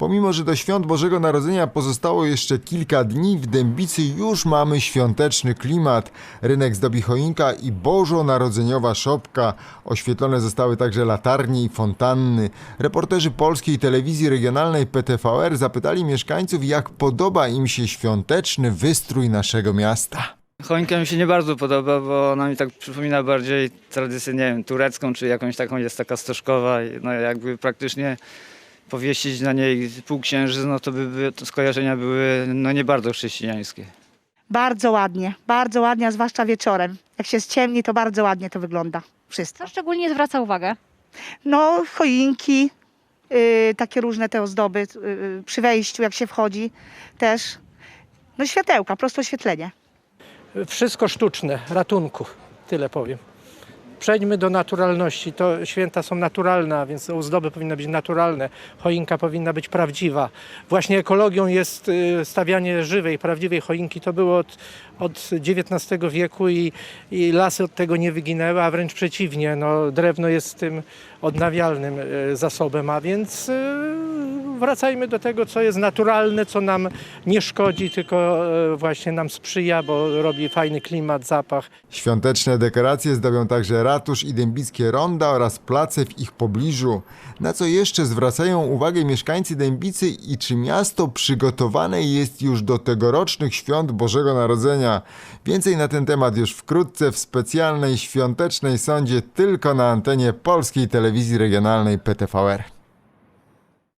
Pomimo, że do świąt Bożego Narodzenia pozostało jeszcze kilka dni, w Dębicy już mamy świąteczny klimat. Rynek zdobi choinka i bożonarodzeniowa szopka. Oświetlone zostały także latarnie i fontanny. Reporterzy polskiej telewizji regionalnej PTVR zapytali mieszkańców, jak podoba im się świąteczny wystrój naszego miasta. Choinka mi się nie bardzo podoba, bo ona mi tak przypomina bardziej tradycję, nie wiem, turecką, czy jakąś taką jest taka stożkowa. No jakby praktycznie powiesić na niej półksiężyc, no to by, by to skojarzenia były no nie bardzo chrześcijańskie. Bardzo ładnie, bardzo ładnie, a zwłaszcza wieczorem. Jak się ściemni, to bardzo ładnie to wygląda. Wszystko. Co szczególnie zwraca uwagę? No, choinki, yy, takie różne te ozdoby yy, przy wejściu, jak się wchodzi też. No światełka, prosto oświetlenie. Wszystko sztuczne, ratunku, tyle powiem. Przejdźmy do naturalności. To święta są naturalne, więc ozdoby powinny być naturalne, choinka powinna być prawdziwa. Właśnie ekologią jest y, stawianie żywej, prawdziwej choinki. To było od, od XIX wieku i, i lasy od tego nie wyginęły, a wręcz przeciwnie, no, drewno jest tym odnawialnym y, zasobem, a więc y, wracajmy do tego, co jest naturalne, co nam nie szkodzi, tylko y, właśnie nam sprzyja, bo robi fajny klimat, zapach. Świąteczne dekoracje zdobią także ratusz i dębickie ronda oraz place w ich pobliżu. Na co jeszcze zwracają uwagę mieszkańcy Dębicy i czy miasto przygotowane jest już do tegorocznych świąt Bożego Narodzenia? Więcej na ten temat już wkrótce w specjalnej świątecznej sądzie tylko na antenie polskiej telewizji regionalnej PTVR.